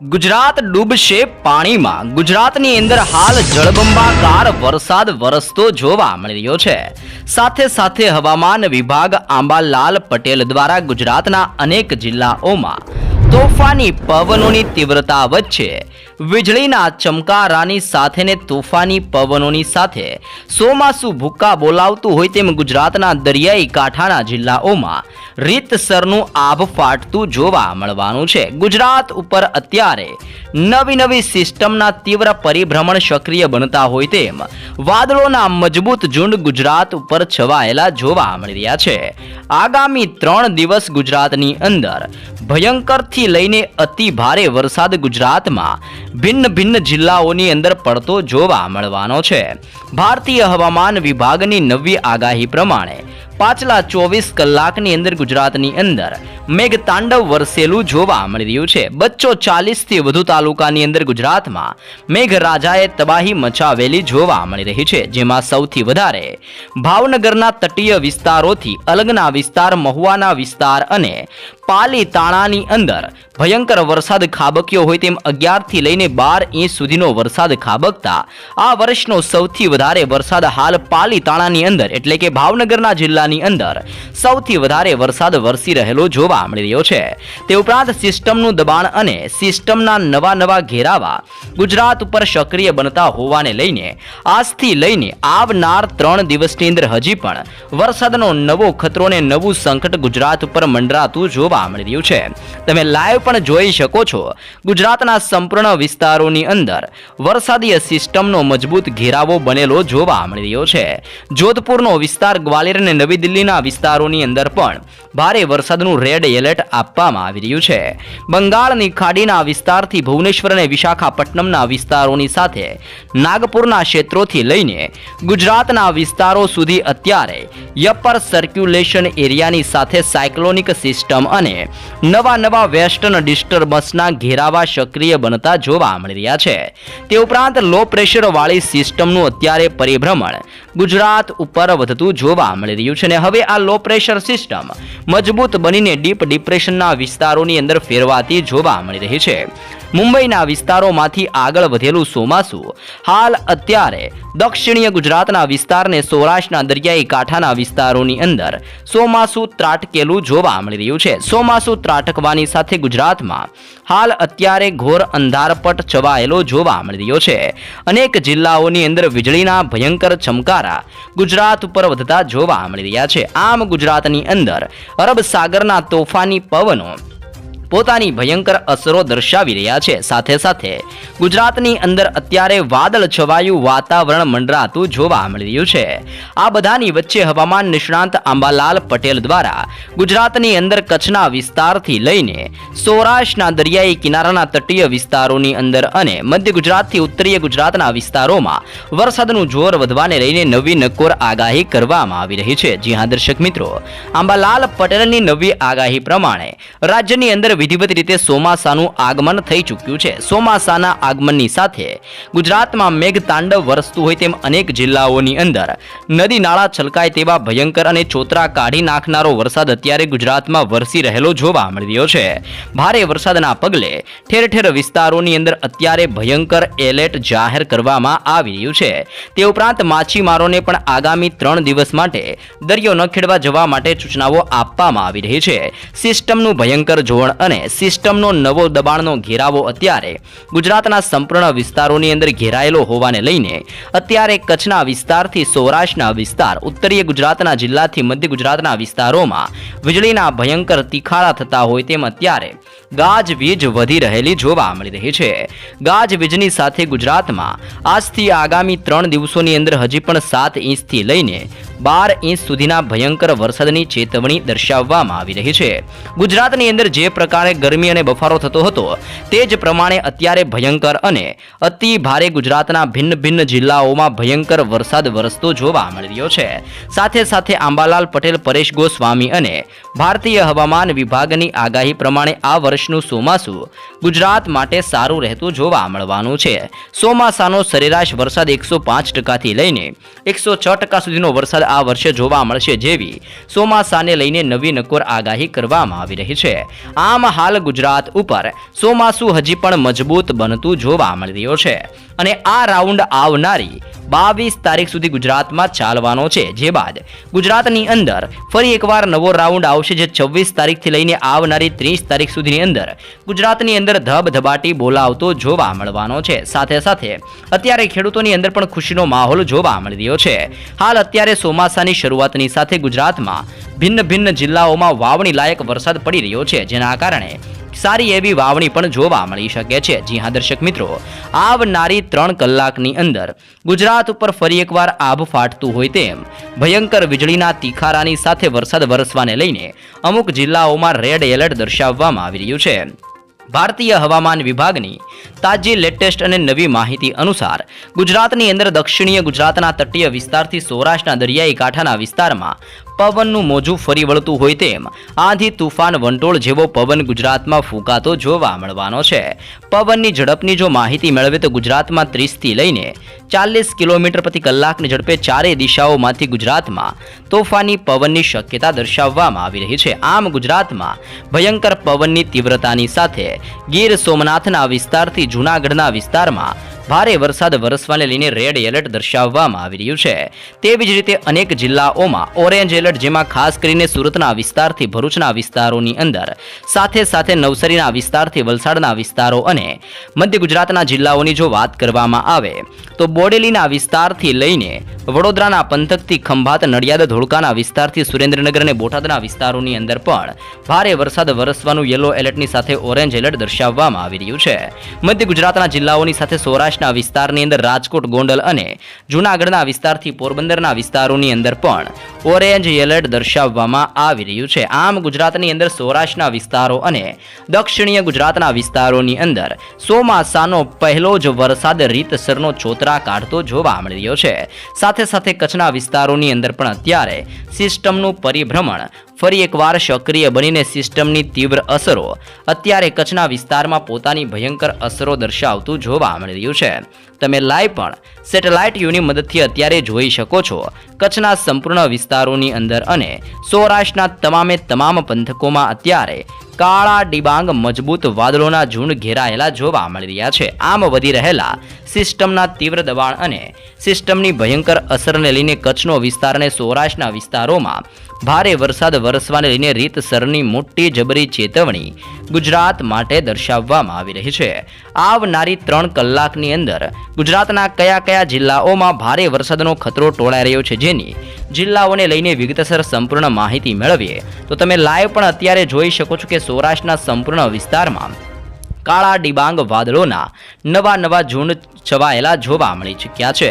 ગુજરાત ડૂબશે પાણીમાં. ગુજરાતની અંદર હાલ જળબંબાકાર વરસાદ વરસતો જોવા મળી રહ્યો છે. સાથે સાથે હવામાન વિભાગ આંબાલાલ પટેલ દ્વારા ગુજરાતના અનેક જિલ્લાઓમાં તોફાની પવનોની તીવ્રતા વચ્ચે વીજળીના ચમકારાની સાથે ને તોફાની પવનોની સાથે સોમાસુ ભૂક્કા બોલાવતું હોય તેમ ગુજરાતના દરિયાઈ કાંઠાના જિલ્લાઓમાં રીતસરનું આભ ફાટતું જોવા મળવાનું છે. ગુજરાત ઉપર અત્યારે નવી નવી સિસ્ટમના તીવ્ર પરિભ્રમણ સક્રિય બનતા હોય તેમ વાદળોના મજબૂત ઝુંડ ગુજરાત ઉપર છવાયેલા જોવા મળી રહ્યા છે. આગામી ત્રણ દિવસ ગુજરાતની અંદર ભયંકરથી લઈને અતિ ભારે વરસાદ ગુજરાતમાં ભિન્ન ભિન્ન જિલ્લાઓની અંદર પડતો જોવા મળવાનો છે. ભારતીય હવામાન વિભાગની નવી આગાહી પ્રમાણે પાછલા ચોવીસ કલાકની અંદર ગુજરાતની અંદર મેઘતાંડવ વરસેલું જોવા મળી રહ્યું છે. બચ્ચો ચાલીસથી વધુ તાલુકાની અંદર ગુજરાતમાં મેઘરાજાએ તબાહી મચાવેલી જોવા મળી રહી છે. જેમાં સૌથી વધારે ભાવનગરના તટીય વિસ્તારોથી અલગના વિસ્તાર, મહુવાના વિસ્તાર અને પાલી તાણાની અંદર ભયંકર વરસાદ ખાબક્યો હોય તેમ અગિયારથી લઈને બાર ઇંચ સુધીનો વરસાદ ખાબકતા આ વર્ષનો સૌથી વધારે વરસાદ હાલ પાલી તાણાની અંદર એટલે કે ભાવનગરના જિલ્લાની અંદર સૌથી વધારે વરસાદ વરસી રહેલો જોવા મળી રહ્યો છે. તે ઉપરાંત સિસ્ટમનું દબાણ અને સિસ્ટમના નવા નવા ઘેરાવા ગુજરાત ઉપર સક્રિય બનતા હોવાને લઈને આજથી લઈને આવનાર ત્રણ દિવસની અંદર હજી પણ વરસાદનો નવો ખતરો ને નવું સંકટ ગુજરાત ઉપર મંડરાતું જોવા મળી રહ્યું છે. તમે લાઈવ પણ જોઈ શકો છો. ગુજરાતના સંપૂર્ણ વિસ્તારોની અંદર વરસાદીય સિસ્ટમનો મજબૂત ઘેરાવો બનેલો જોવા મળી રહ્યો છે. જોધપુરનો વિસ્તાર ગ્વાલિયર અને નવી દિલ્હીના વિસ્તારોની અંદર પણ ભારે વરસાદનું રેડ એલર્ટ આપવામાં આવી રહ્યું છે. બંગાળની ખાડીના વિસ્તારથી ભુવનેશ્વર અને વિશાખાપટ્ટનમના વિસ્તારોની સાથે નાગપુરના ક્ષેત્રોથી લઈને ગુજરાતના વિસ્તારો સુધી અત્યારે યપર સર્ક્યુલેશન એરિયાની સાથે સાયક્લોનિક સિસ્ટમ અને નવા નવા વેસ્ટર્ન ડિસ્ટર્બન્સના ઘેરાવા સક્રિય બનતા જોવા મળી રહ્યા છે. તે ઉપરાંત લો પ્રેશર વાળી સિસ્ટમનું અત્યારે પરિભ્રમણ ગુજરાત ઉપર વધતું જોવા મળી રહ્યું છે અને હવે આ લો પ્રેશર સિસ્ટમ મજબૂત બનીને ડીપ ડિપ્રેશનના વિસ્તારોની અંદર ફેરવાતી જોવા મળી રહી છે. મુંબઈના વિસ્તારોમાંથી આગળ વધેલું ચોમાસું હાલ અત્યારે દક્ષિણીય ગુજરાતના વિસ્તારને સૌરાષ્ટ્રના દરિયાઈ કાંઠાના વિસ્તારોની અંદર ચોમાસું ત્રાટકેલું જોવા મળી રહ્યું છે. ચોમાસું ત્રાટકવાની સાથે ગુજરાતમાં હાલ અત્યારે ઘોર અંધારપટ છવાયેલો જોવા મળી રહ્યો છે. અનેક જિલ્લાઓની અંદર વીજળીના ભયંકર ચમકારા ગુજરાત ઉપર વધતા જોવા મળી રહ્યા છે. આમ ગુજરાતની અંદર અરબ સાગરના તોફાની પવનો પોતાની ભયંકર અસરો દર્શાવી રહ્યા છે. સાથે સાથે ગુજરાતની અંદર અત્યારે વાદળ છવાયું વાતાવરણ મંડરાતું જોવા મળી રહ્યું છે. આ બધાની વચ્ચે હવામાન નિષ્ણાંત આંબાલાલ પટેલ દ્વારા ગુજરાતની અંદર કચ્છના વિસ્તારથી લઈને સૌરાષ્ટ્રના દરિયાઈ કિનારાના તટીય વિસ્તારોની અંદર અને મધ્ય ગુજરાતથી ઉત્તરીય ગુજરાતના વિસ્તારોમાં વરસાદનું જોર વધવાને લઈને નવી નકોર આગાહી કરવામાં આવી રહી છે. જી હા, દર્શક મિત્રો, આંબાલાલ પટેલની નવી આગાહી પ્રમાણે રાજ્યની અંદર વિધિવત રીતે ચોમાસાનું આગમન થઈ ચૂક્યું છે. ચોમાસાના આગમનની સાથે ગુજરાતમાં મેઘ તાંડવ વરસતું હોય તેમ અનેક જિલ્લાઓની અંદર નદી નાળા છલકાય તેવા ભયંકર અને ચોતરા કાઢી નાખનારો વરસાદ અત્યારે ગુજરાતમાં વરસી રહેલો જોવા મળી રહ્યો છે. ભારે વરસાદના પગલે ઠેર ઠેર વિસ્તારોની અંદર અત્યારે ભયંકર એલર્ટ જાહેર કરવામાં આવી રહ્યું છે. તે ઉપરાંત માછીમારોને પણ આગામી ત્રણ દિવસ માટે દરિયો ન ખેડવા જવા માટે સૂચનાઓ આપવામાં આવી રહી છે. સિસ્ટમનું ભયંકર જોણ અને સિસ્ટમનો નવો દબાણનો ઘેરાવો અત્યારે ગુજરાતના સંપૂર્ણ વિસ્તારોની અંદર ઘેરાયેલો હોવાને લઈને અત્યારે કચ્છના વિસ્તારથી સૌરાષ્ટ્રના વિસ્તાર, ઉત્તરીય ગુજરાતના જિલ્લાથી મધ્ય ગુજરાતના વિસ્તારોમાં વીજળીના ભયંકર તીખારા થતા હોય તેમ અત્યારે ગાજવીજ વધી રહેલી જોવા મળી રહી છે. ગાજવીજની સાથે ગુજરાતમાં આજથી આગામી ત્રણ દિવસોની અંદર હજી પણ સાત ઇંચથી લઈને બાર ઇંચ સુધીના ભયંકર વરસાદની ચેતવણી દર્શાવવામાં આવી રહી છે. ગુજરાતની અંદર જે પ્રકારે ગરમી અને બફારો થતો હતો, તે જ પ્રમાણે અત્યારે ભયંકર અને અતિ ભારે ગુજરાતના ભિન્ન ભિન્ન જિલ્લાઓમાં ભયંકર વરસાદ વરસતો જોવા મળી રહ્યો છે. સાથે સાથે આંબાલાલ પટેલ, પરેશ ગોસ્વામી અને ભારતીય હવામાન વિભાગની આગાહી પ્રમાણે આ વર્ષનું ચોમાસું ગુજરાત માટે સારું રહેતું જોવા મળવાનું છે. ચોમાસાનો સરેરાશ વરસાદ એકસો પાંચ ટકાથી લઈને એકસો છ ટકા સુધીનો વરસાદ આ વર્ષે જોવા મળશે જેવી ચોમાસાને લઈને નવી નકોર આગાહી કરવામાં આવી રહી છે. આમ હાલ ગુજરાત ઉપર ચોમાસું હજી પણ મજબૂત બનતું જોવા મળી રહ્યો છે અને આ રાઉન્ડ આવનારી બાવીસ તારીખ સુધી ગુજરાતમાં ચાલવાનો છે. જે બાદ ગુજરાતની અંદર ફરી એકવાર નવો રાઉન્ડ આવશે જે છવ્વીસ તારીખથી લઈને આવનારી ત્રીસ તારીખ સુધીની અંદર ગુજરાતની અંદર ધબધબાટી બોલાવતો જોવા મળવાનો છે. સાથે સાથે અત્યારે ખેડૂતોની અંદર પણ ખુશીનો માહોલ જોવા મળી રહ્યો છે. હાલ અત્યારે ચોમાસાની શરૂઆતની સાથે ગુજરાતમાં ભિન્ન ભિન્ન જિલ્લાઓમાં વાવણી લાયક વરસાદ પડી રહ્યો છે, જેના કારણે સારી એવી વાવણી પણ જોવા મળી શકે છે. જી હા, દર્શક મિત્રો, આવનારી ત્રણ કલાકની અંદર ગુજરાત ઉપર ફરી એકવાર આભ ફાટતું હોય તેમ, ભયંકર વીજળીના તીખારાની સાથે વરસાદ વરસવાને લઈને અમુક જિલ્લાઓમાં રેડ એલર્ટ દર્શાવવામાં આવી રહ્યું છે. ભારતીય હવામાન વિભાગની તાજી લેટેસ્ટ અને નવી માહિતી અનુસાર ગુજરાતની અંદર દક્ષિણીય ગુજરાતના તટીય વિસ્તારથી સૌરાષ્ટ્રના દરિયાઈ કાંઠાના વિસ્તારમાં પવનનું મોજું ફરી વળતું હોય તેમ આંધી તુફાન વંટોળ જેવો પવન ગુજરાતમાં ફૂંકાતો જોવા મળવાનો છે. પવનની ઝડપની જો માહિતી મેળવે તો ગુજરાતમાં ત્રીસથી લઈને ચાલીસ કિલોમીટર પ્રતિ કલાકની ઝડપે ચારેય દિશાઓમાંથી ગુજરાતમાં તોફાની પવનની શક્યતા દર્શાવવામાં આવી રહી છે. આમ ગુજરાતમાં ભયંકર પવનની તીવ્રતાની સાથે ગીર સોમનાથના વિસ્તારથી જૂનાગઢના વિસ્તારમાં ભારે વરસાદ વરસવાને લઈને રેડ એલર્ટ દર્શાવવામાં આવી રહ્યું છે. તેવી જ રીતે અનેક જિલ્લાઓમાં ઓરેન્જ એલર્ટ જેમાં ખાસ કરીને સુરતના વિસ્તારથી ભરૂચના વિસ્તારોની અંદર, સાથે સાથે નવસારીના વિસ્તારથી વલસાડના વિસ્તારો અને મધ્ય ગુજરાતના જિલ્લાઓની જો વાત કરવામાં આવે, તો બોડેલીના વિસ્તારથી લઈને વડોદરાના પંથકથી ખંભાત, નડિયાદ, ધોળકાના વિસ્તારથી સુરેન્દ્રનગર અને બોટાદના વિસ્તારોની અંદર પણ ભારે વરસાદ વરસવાનું યલો એલર્ટની સાથે ઓરેન્જ એલર્ટ દર્શાવવામાં આવી રહ્યું છે. મધ્ય ગુજરાતના જિલ્લાઓની સાથે સૌરાષ્ટ્રના વિસ્તારની અંદર રાજકોટ, ગોંડલ અને જૂનાગઢના વિસ્તારથી પોરબંદરના વિસ્તારોની અંદર પણ ઓરેન્જ એલર્ટ દર્શાવવામાં આવી રહ્યું છે. આમ ગુજરાતની અંદર સૌરાષ્ટ્રના વિસ્તારો અને દક્ષિણીય ગુજરાતના વિસ્તારોની અંદર ચોમાસાનો પહેલો જ વરસાદ રીતસરનો ચોતરા કાઢતો જોવા મળી રહ્યો છે. સાથે સાથે કચ્છના વિસ્તારોની અંદર પણ અત્યારે સિસ્ટમનું પરિભ્રમણ ફરી એકવાર સક્રિય બનીને સિસ્ટમની તીવ્ર અસરો. અત્યારે કચ્છના વિસ્તારમાં પોતાની ભયંકર અસરો દર્શાવતું જોવા મળી રહ્યું છે. તમે લાઈવ પણ સેટેલાઇટ યુની મદદથી અત્યારે જોઈ શકો છો. કચ્છના સંપૂર્ણ વિસ્તારોની અંદર અને સૌરાષ્ટ્રના તમામે તમામ પંથકોમાં અત્યારે કાળા ડિબાંગ મજબૂત વાદળોના ઝુંડ ઘેરાયેલા જોવા મળી રહ્યા છે. આમ વધી રહેલા સિસ્ટમના તીવ્ર દબાણ અને સિસ્ટમની ભયંકર અસરને લઈને કચ્છનો વિસ્તાર અને સૌરાષ્ટ્રના વિસ્તારોમાં ભારે વરસાદ વરસવાને લઈને રીતસરની મોટી જબરી ચેતવણી ગુજરાત માટે દર્શાવવામાં આવી રહી છે. આવનારી ત્રણ કલાકની અંદર ગુજરાતના કયા કયા જિલ્લાઓમાં ભારે વરસાદનો ખતરો ટોળાઈ રહ્યો છે જેની જિલ્લાઓને લઈને વિગતસર સંપૂર્ણ માહિતી મેળવીએ. તો તમે લાઈવ પણ અત્યારે જોઈ શકો છો કે સૌરાષ્ટ્રના સંપૂર્ણ વિસ્તારમાં કાળા ડિબાંગ વાદળોના નવા નવા ઝૂંડ છવાયેલા જોવા મળી ચૂક્યા છે.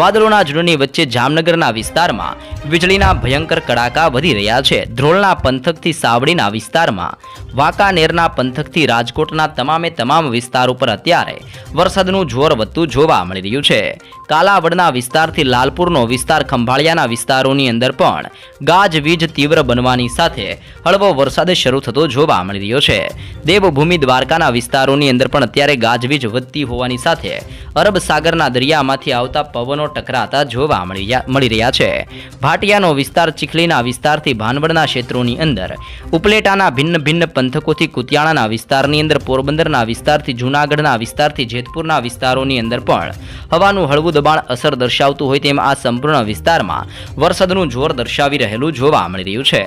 વાદળોના ઝૂંડની વચ્ચે જામનગરના વિસ્તારમાં વીજળીના ભયંકર કડાકા વધી રહ્યા છે. ધ્રોળના પંથકથી સાવડીના વિસ્તારમાં, વાંકાનેરના પંથકથી રાજકોટના તમામે તમામ વિસ્તાર ઉપર અત્યારે વરસાદનું જોર વધતું જોવા મળી રહ્યું છે. કાલાવડના વિસ્તારથી લાલપુરનો વિસ્તાર ખંભાળિયાના વિસ્તારોની અંદર પણ ગાજવીજ તીવ્ર બનવાની સાથે હળવો વરસાદ શરૂ થતો જોવા મળી રહ્યો છે. દેવભૂમિ દ્વારકાના વિસ્તારોની અંદર પણ અત્યારે ગાજવીજ વધતી હોવાની સાથે અરબ સાગરના દરિયામાંથી આવતા પવનો ટકરાતા જોવા મળી મળી રહ્યા છે. ભાટિયાનો વિસ્તાર ચીખલીના વિસ્તારથી ભાનવડના ક્ષેત્રોની અંદર. ઉપલેટાના ભિન્ન ભિન્ન પંથકોથી કુતિયાણાના વિસ્તારની અંદર, પોરબંદરના વિસ્તારથી જૂનાગઢના વિસ્તારથી જેતપુરના વિસ્તારોની અંદર પણ હવાનું હળવું દબાણ અસર દર્શાવતું હોય તેમ આ સંપૂર્ણ વિસ્તારમાં વરસાદનું જોર દર્શાવી રહેલું જોવા મળી રહ્યું છે.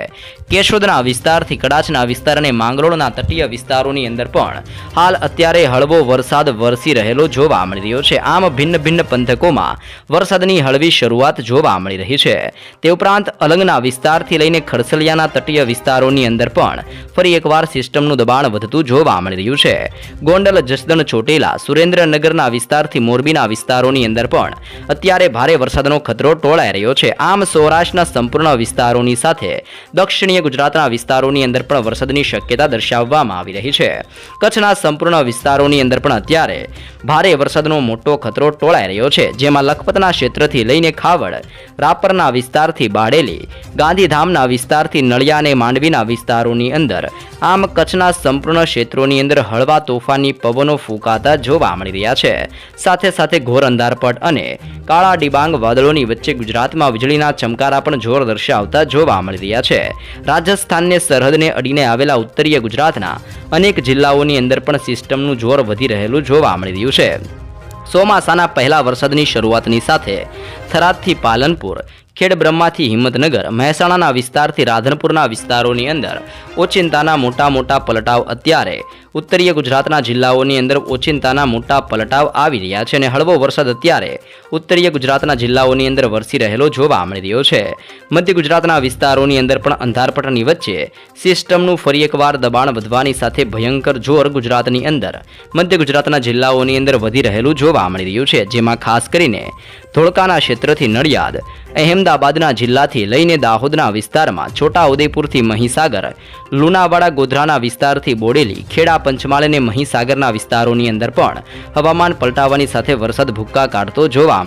કેશોદના વિસ્તારથી કડાચના વિસ્તાર અને માંગરોળના તટીય વિસ્તારોની અંદર પણ હાલ અત્યારે હળવો વરસાદ વરસી રહેલો જોવા મળી રહ્યો છે. આમ ભિન્ન ભિન્ન પંથકોમાં વરસાદની હળવી શરૂઆત જોવા મળી રહી છે. તે ઉપરાંત અલંગના વિસ્તારથી લઈને ખડસલિયાના તટીય વિસ્તારોની અંદર પણ ફરી એકવાર સિસ્ટમનું દબાણ વધતું જોવા મળી રહ્યું છે. ગોંડલ, જસદણ, ચોટેલા, સુરેન્દ્રનગરના વિસ્તારથી મોરબીના વિસ્તારોની અંદર પણ અત્યારે ભારે વરસાદનો ખતરો ટોળાઈ રહ્યો છે. આમ સૌરાષ્ટ્રના સંપૂર્ણ વિસ્તારોની સાથે દક્ષિણીય ગુજરાતના વિસ્તારોની અંદર પણ વરસાદની શક્યતા દર્શાવવામાં આવી રહી છે. કચ્છના સંપૂર્ણ વિસ્તારોની અંદર પણ અત્યારે ભારે વરસાદનો મોટો ખતરો ટોળાઈ રહ્યો છે, જેમાં લખપતના ક્ષેત્રથી લઈને ખાવડ, રાપરના વિસ્તારથી બાડેલી, ગાંધીધામના વિસ્તારથી નળિયા અને માંડવીના વિસ્તારોની અંદર, આમ કચ્છના સંપૂર્ણ ક્ષેત્રોની અંદર હળવા તોફાની પવનો ફૂંકાતા જોવા મળી રહ્યા છે. સાથે સાથે ઘોર અંધારપટ અને કાળા ડિબાંગ વાદળોની વચ્ચે ગુજરાતમાં વીજળીના ચમકારા પણ જોર દર્શાવતા જોવા મળી રહ્યા છે. રાજસ્થાનને સરહદને અડીને આવેલા ઉત્તરીય ગુજરાતના અનેક જિલ્લાઓની અંદર પણ સિસ્ટમનું જોર વધી રહેલું જોવા મળી રહ્યું છે. ચોમાસાના પહેલા વરસાદની શરૂઆતની સાથે થરાદથી પાલનપુર, ખેડબ્રહ્માથી હિંમતનગર, મહેસાણાના વિસ્તારથી રાધનપુરના વિસ્તારોની અંદર ઓચિંતાના મોટા મોટા પલટાવ અત્યારે ઉત્તરીય ગુજરાતના જિલ્લાઓની અંદર ઓચિંતાના મોટા પલટાવ આવી રહ્યા છે અને હળવો વરસાદ અત્યારે ઉત્તરીય ગુજરાતના જિલ્લાઓની અંદર વરસી રહેલો જોવા મળી રહ્યો છે. મધ્ય ગુજરાતના વિસ્તારોની અંદર પણ અંધારપટની વચ્ચે સિસ્ટમનું ફરી એકવાર દબાણ વધવાની સાથે ભયંકર જોર ગુજરાતની અંદર મધ્ય ગુજરાતના જિલ્લાઓની અંદર વધી રહેલું જોવા મળી રહ્યું છે, જેમાં ખાસ કરીને ધોળકાના ક્ષેત્રથી નડિયાદ, અહેમદાબાદના જિલ્લાથી લઈને દાહોદના વિસ્તારમાં છોટા ઉદેપુરથી મહીસાગર, લુણાવાડા ગોધરાના વિસ્તારથી બોડેલી ખેડા પંચમહાલ અને મહીસાગરના વિસ્તારોની અંદર પણ હવામાન પલટાવાની સાથે વરસાદ ભૂક્કા કાઢતો જોવા